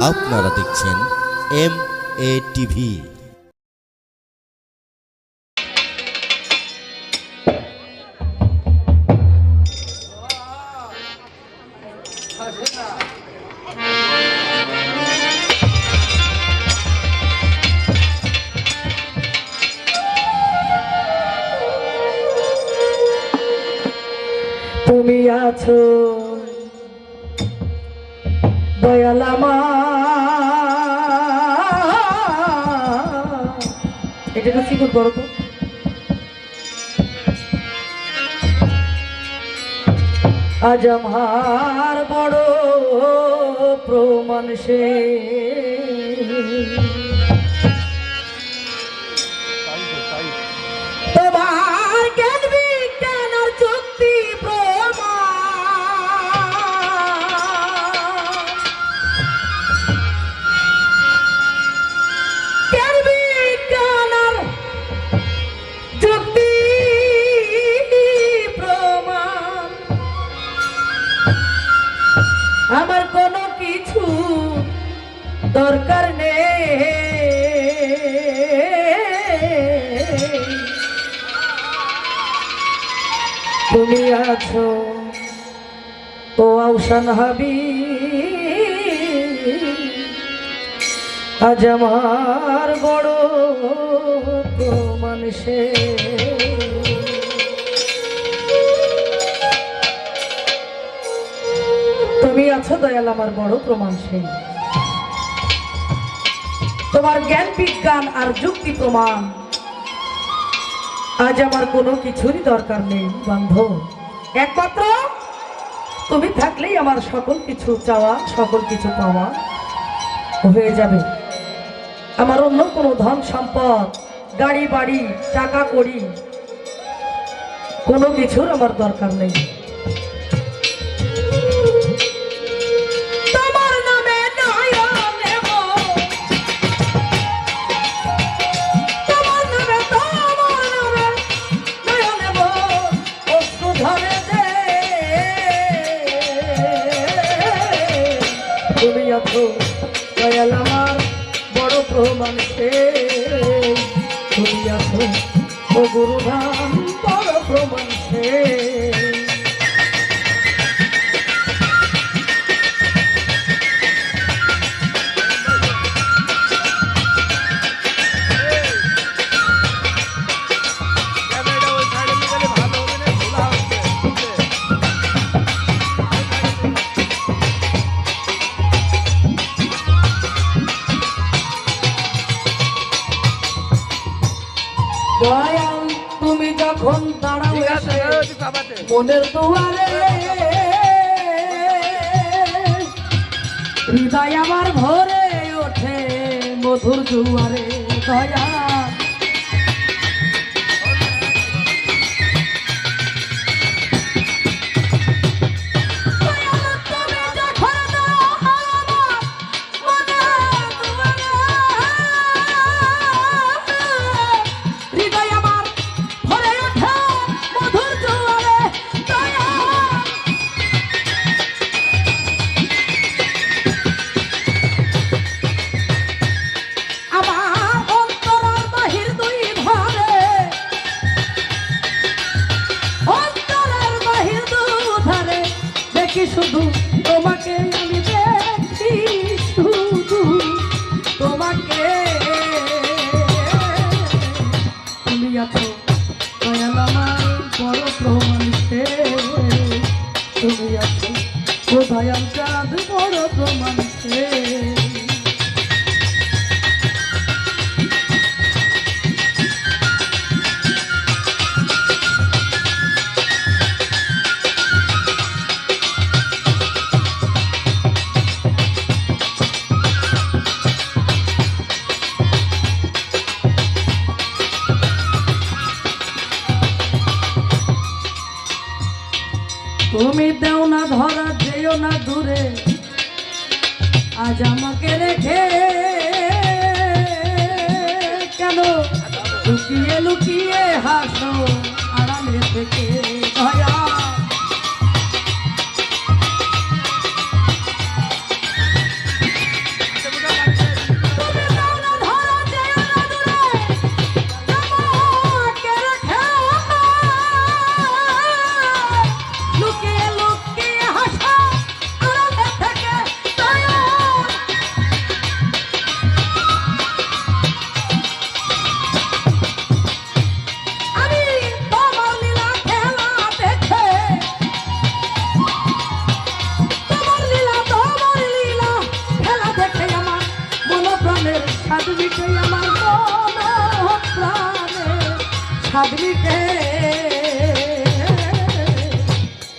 আপনারা দেখছেন M A TV. তুমি আছো তো শিখুন বড় তো? বড় প্রমাণ সে তুমি আছো, ও আউসান হাবি। আজ আমার বড় সে। তুমি আছো দয়াল, আমার বড় প্রমাণ সে। তোমার জ্ঞান, বিজ্ঞান আর যুক্তি প্রমাণ। আজ আমার কোনো কিছুরই দরকার নেই বান্ধব একমাত্র তুমি থাকলেই আমার সকল কিছু চাওয়া, সকল কিছু পাওয়া হয়ে যাবে। আমার অন্য কোনো ধন সম্পদ, গাড়ি, বাড়ি, টাকা করি কোনো কিছুর আমার দরকার নেই। বড় প্রমাণ দয়াল তুমি যখন দাঁড়াও মনের দুয়ারে হৃদয় আমার ভরে ওঠে মধুর জুয়ারে দয়া আজ আমাকে রেখে কেন? লুকিয়ে লুকিয়ে হাসো আড়ালে থেকে দয়া।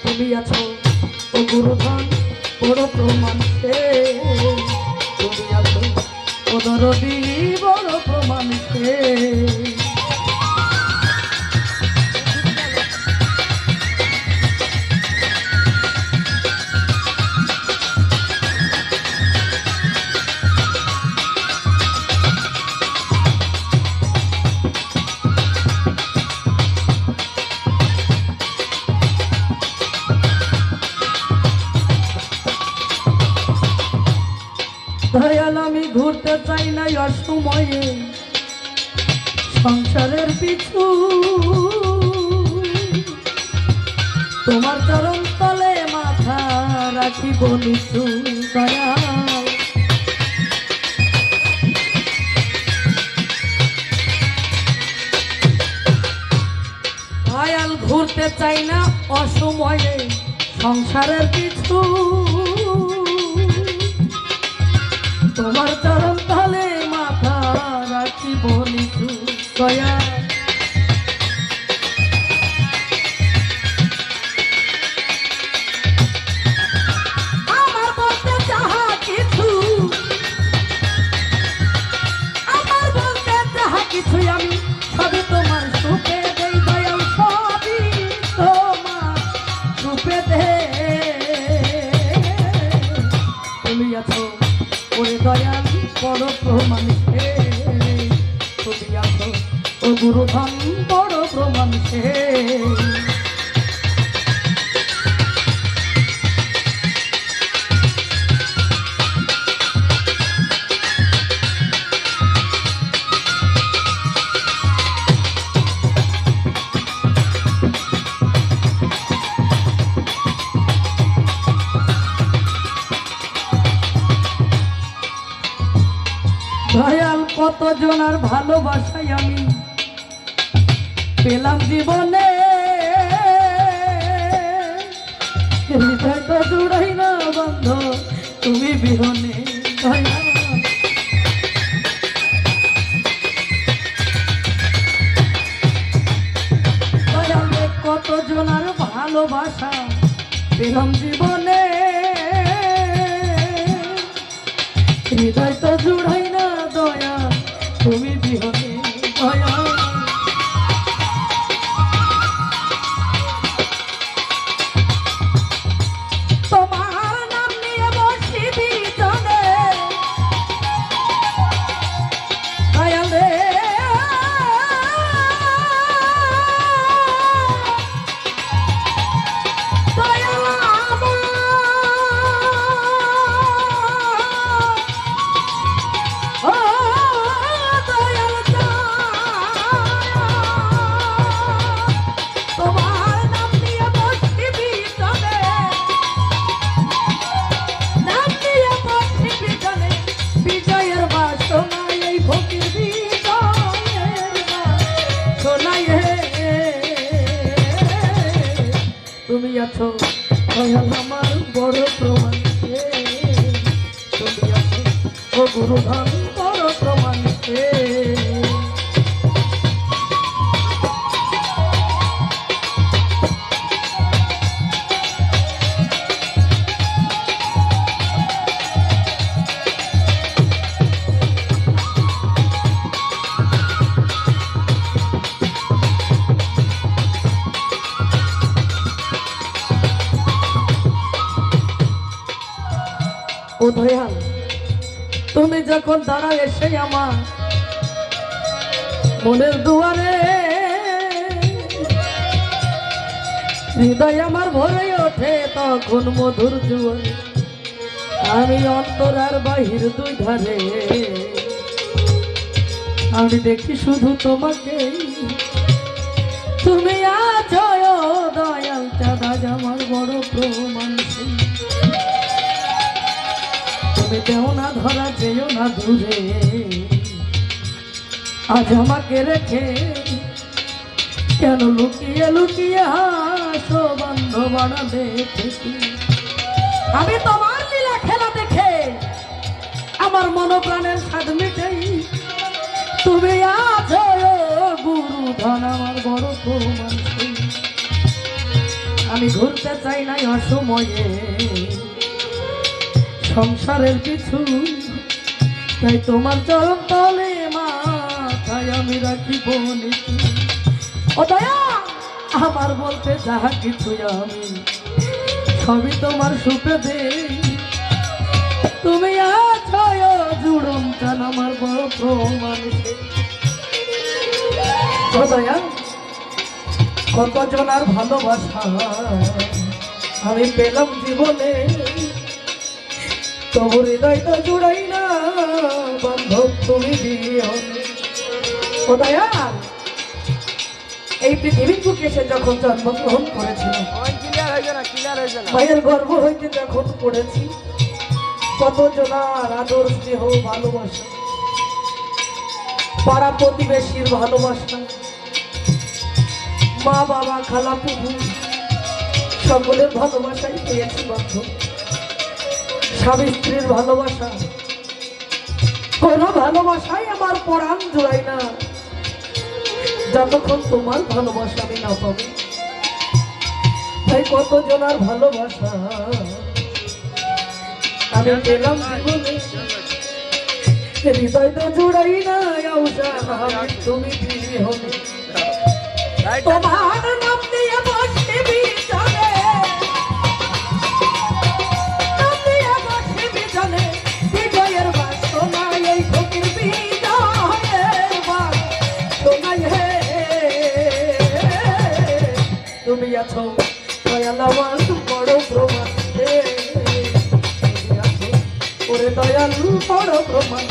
তুমি আছো ও গুরুধন বড় প্রমাণ সে। তুমি আছো ও দরদি বড় প্রমাণ সে। চাই অসময়ে সংসারের পিছু। তোমার চরণ তলে মাথা রাখিব নিচু দয়াল ঘুরতে চাই না অসময়ে। সংসারের পিছু। বড় প্রমাণ সে। দয়াল কত ভালোবাসাই আমি। পেলাম জীবনে। হৃদয় তো জুড়াই না বন্ধ, তুমি বিহনে কত জনার ভালোবাসা পেলাম জীবনে। হৃদয় তো জুড়াই তুমি আছো আমার বড় প্রমাণ। তুমি আছো ও দয়াল, তুমি যখন দাঁড়া এসে আমার মনের দুয়ারে। হৃদয় আমার ভরে ওঠে তখন মধুর জুয়ারে, আমি অন্তরার বাহির দুই ধারে। আমি দেখি শুধু তোমাকে, তুমি আছো দয়াল, চাঁদা আমার বড় দেও না, ধরা যেও না দূরে। আজ আমাকে রেখে কেন লুকিয়ে লুকিয়ে হাসো, বান্ধব দেখেছি আমি তোমার লীলা খেলা দেখে আমার মনোপ্রাণের স্বাদ মিটেই তুমি আছো গুরু ধন, আমার বড় সেই। আমি ঘুরতে চাই নাই অসময়ে। সংসারের কিছু। তাই তোমার চরণ তলে মাথায় আমি রাখি বনি ও দয়া, আমার বলতে যাহা কিছু আমি, সবই তোমার সুখে দেই। তুমি আছো জুড়ম চান আমার বড় প্রমাণ কতজনার ভালোবাসা আমি পেলাম জীবনে। তবু হৃদয় তো জুড়াই না, বান্ধব তুমি বিহনে ও দয়া এই পৃথিবীর বুকে এসে যখন জন্মগ্রহণ করেছিল। মায়ের গর্ভ হইতে যখন পড়েছি কত জনার আদর, স্নেহ, ভালোবাসা, পাড়া প্রতিবেশীর ভালোবাসা মা বাবা খালা পুবু সকলের ভালোবাসাই পেয়েছি বন্ধ। স্বামী স্ত্রীর ভালোবাসা। কোন ভালোবাসাই আমার পরাণ জোড়াই না। যতক্ষণ তোমার ভালোবাসা আমি না পাবো তাই কত জনার ভালোবাসা? আমি পেলাম হৃদয় তো জুড়াই না তুমি তোমার দয়াল বড় প্রমাণ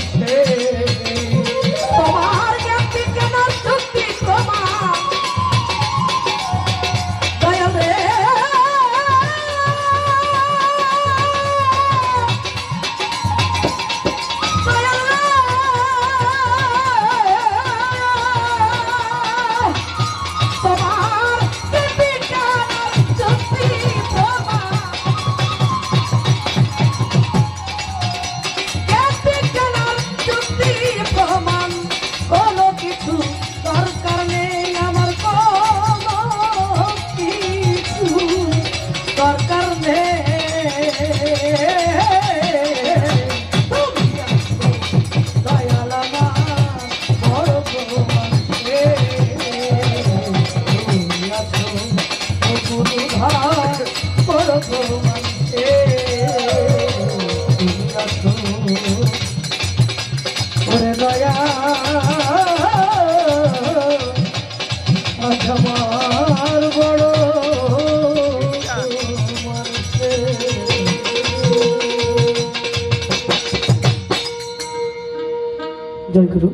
জয় গুরু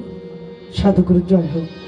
সাধু গুরু জয় হোক।